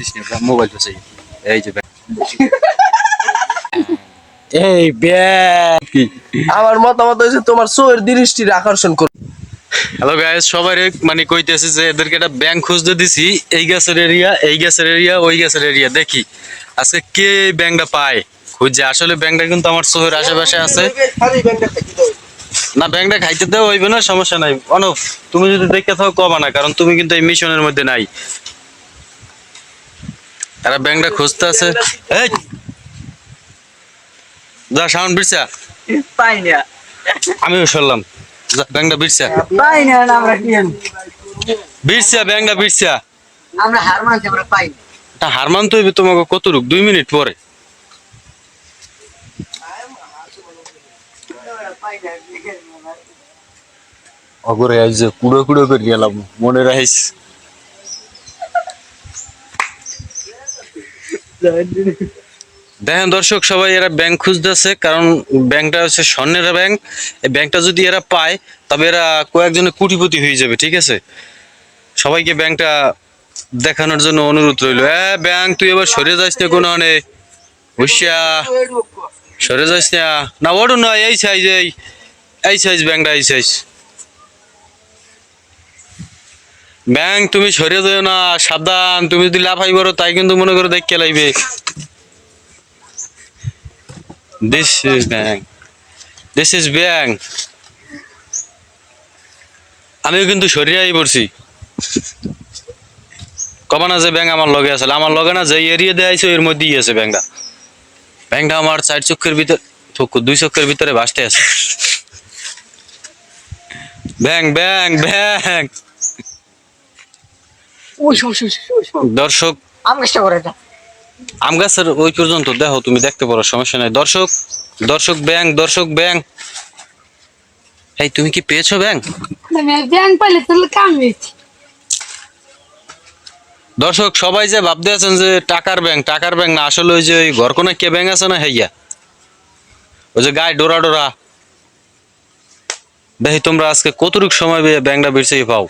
This না mobile ফেসাই এই যে এই ব্যাগ। আমার মতামত হয়েছে তোমার চোখের দৃষ্টির আকর্ষণ করো। হ্যালো গাইস সবাই মানে কইতেছে যে এদেরকে একটা ব্যাংক খুঁজতে দিছি এই গ্যাসের এরিয়া এই গ্যাসের এরিয়া ওই গ্যাসের এরিয়া দেখি। আজকে কে এই ব্যাংকটা পায়? খুঁজছে। আসলে ব্যাংকটা কিন্তু আমার শহরের আশেপাশে আছে। না ব্যাংকটা খাইতে দেওয়া হইবে না সমস্যা নাই। অনুপ তুমি যদি দেখে থাকো কবা না কারণ তুমি কিন্তু এই মিশনের মধ্যে নাই। তারা ব্যাংকটা খুঁজতে আছে এই! যা সাউন্ড বিরসা পাই না আমিও শুনলাম। যা ব্যাংকটা বিরসা পাই না আমরা কি? বিরসা ব্যাংকটা বিরসা আমরা হার মানছি আমরা পাই না। তা হার মানতে হইবে তোমাকে কত রুক দুই মিনিট পরে। অগরে আইজ কুড়ো কুড়ো করে গেলাম মনে রাখিস। দেখেন দর্শক, সবাই এরা ব্যাংক খুঁজতেছে, কারণ ব্যাংকটা হচ্ছে স্বর্ণের ব্যাংক। এই ব্যাংকটা যদি এরা পায়, তবে এরা কয়েকজনে কোটিপতি হয়ে যাবে, ঠিক আছে? সবাইকে ব্যাংকটা দেখানোর জন্য অনুরোধ রইল। হ্যাঁ ব্যাংক, তুই এবার সরে যাস না কোনো অনে হুশিয়া। সরে যাস না। না ওড়ু না এই সাইজ এই এই সাইজ ব্যাংকটা, এই সাইজ ব্যাংক তুমি সরে যাও না, সাবধান, তুমি যদি লাভ লাফাই বড় তাই কিন্তু মনে করে দেখতে লাইবে this is bank this is bank আমিও কিন্তু সরিয়াই পড়ছি। কবা না যে ব্যাংক আমার লগে আছে, আমার লগে না যে এরিয়া দেয় আইছো এর মধ্যেই আছে ব্যাংকটা ব্যাংকটা আমার চার চক্ষের ভিতর দুই চক্ষের ভিতরে বাসতে আছে। ব্যাংক ব্যাংক ব্যাংক দর্শক করে এটা আম গাছের ওই পর্যন্ত দেখো তুমি দেখতে পারো সমস্যা নাই। দর্শক দর্শক ব্যাংক দর্শক ব্যাংক এই তুমি কি পেয়েছ ব্যাংক আমি ব্যাংক পাইলে তাহলে কাম হয়েছে। দর্শক সবাই যে ভাবতে আছেন যে টাকার ব্যাংক টাকার ব্যাংক না আসলে ওই যে ওই ঘর কোনা কে ব্যাংক আছে না হেইয়া? ওই যে গায়ে ডোরা ডোরা। দেখি তোমরা আজকে কতটুক সময় ব্যাংকটা বেরছে পাও।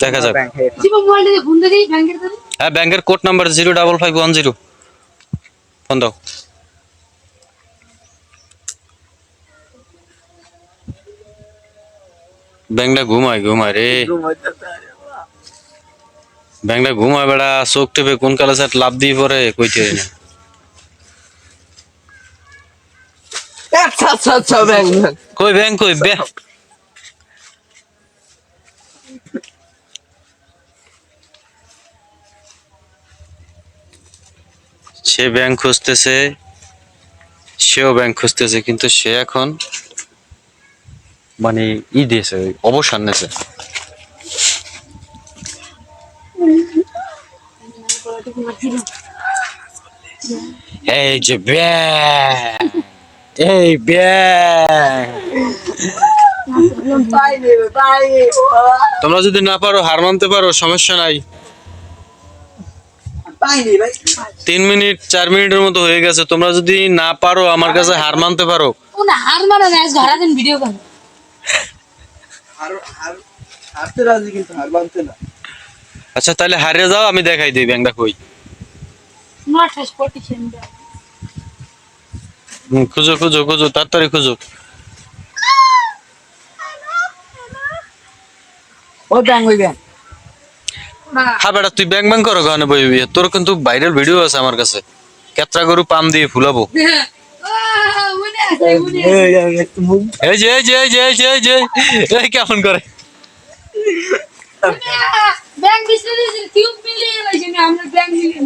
দেখা যাক। হ্যাঁ ব্যাংকের code number zero double five one zero phone দাও। ব্যাংকটা ঘুমায় ঘুমায় রে। ব্যাংকটা ঘুমায় বেড়া চোখ টেপে কোন কালে স্যার লাভ দিয়ে পরে কইতে না। আচ্ছা আচ্ছা আচ্ছা ব্যাংক। কই ব্যাংক কই ব্যাংক? সে ব্যাংক খুঁজতেছে, সেও ব্যাংক খুঁজতেছে, কিন্তু সে এখন মানে ই দিয়েছে, অবসান নেছে এই যে এই তোমরা যদি না পারো, হার মানতে পারো, সমস্যা নাই। তিন মিনিট চার মিনিটের মতো হয়ে গেছে। তোমরা যদি না পারো আমার কাছে হার মানতে পারো। না হার মারো না আজ দিন ভিডিও কর আর আর হারতে রাজি কিন্তু হার মানতে না। আচ্ছা তাহলে হারিয়ে যাও আমি দেখাই দিই ব্যাংকটা কই? খুঁজো খুঁজো খুঁজো তাড়াতাড়ি খুঁজো। ও ব্যাং ওই ব্যাং। হ্যাঁ। বেটা তুই ব্যাংক ব্যাংক করো গানে বই তোর কিন্তু ভাইরাল ভিডিও আছে আমার কাছে। কেত্রা গরু পাম দিয়ে ফুলাবো। এই যে এই যে এই যে এই যে এই যে এই কেমন করে? না আমরা একটু হবে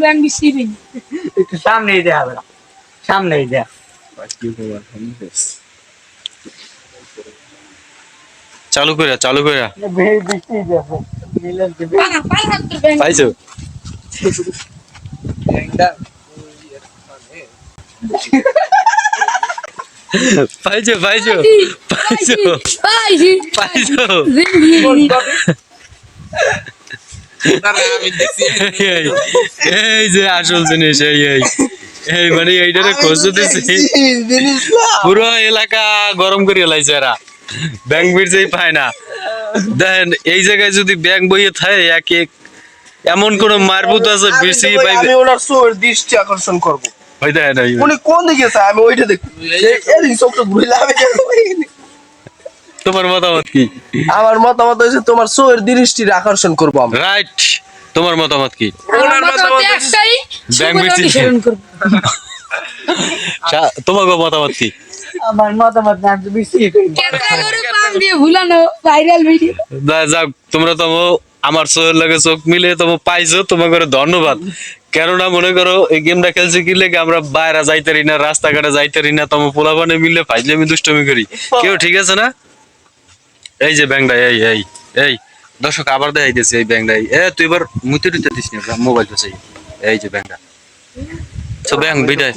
দেয়া চালু করে চালু করে বৃষ্টি দেবে? পাইছো? পাইছো পাইছো পাইছো পাইছো। এই যে আসল জিনিস এই এই। এই মানে এইটারে খোঁজ দিতেছি। পুরো এলাকা গরম করে লাইছে এরা। ব্যাংক বিরছেই পায় না। দেখেন এই জায়গায় যদি ব্যাংক বইয়ে থাকে এক এক এমন কোন মারবুত আছে বিসি পাইবে। আমি ওনার চোখের দৃষ্টি আকর্ষণ করব। ওই দেখেন উনি কোন দিকে চায় আমি ওইটা দেখব। এদিকে চোখটা ঘুরিলে আমি দেখব। তোমার মতামত কি? আমার মতামত হয়েছে তোমার চোখের দৃষ্টির আকর্ষণ করব আমরা। রাইট তোমার মতামত কি? ওনার মতামত একটাই ব্যাংক বিসি- করব। মতামত কি? আমার মতামত না ভুলানো ভাইরাল ভিডিও যাক তোমরা তো আমার চোখের লাগে চোখ মিলে পাইছো তোমাকে ধন্যবাদ। কেননা মনে করো এই গেমটা খেলছি কি লেগে আমরা বাইরে যাইতারি না রাস্তাঘাটে যাইতারি না তোমার পোলাপানে মিলে ফাইলে আমি দুষ্টমি করি। কেউ ঠিক আছে না? এই যে ব্যাংকটা এই এই এই। দর্শক আবার দেখাইতেছি এই ব্যাংকটাই এ তুই এবার মুতে টুতে দিস না মোবাইল তো এই যে ব্যাংকটা তো ব্যাংক বিদায়।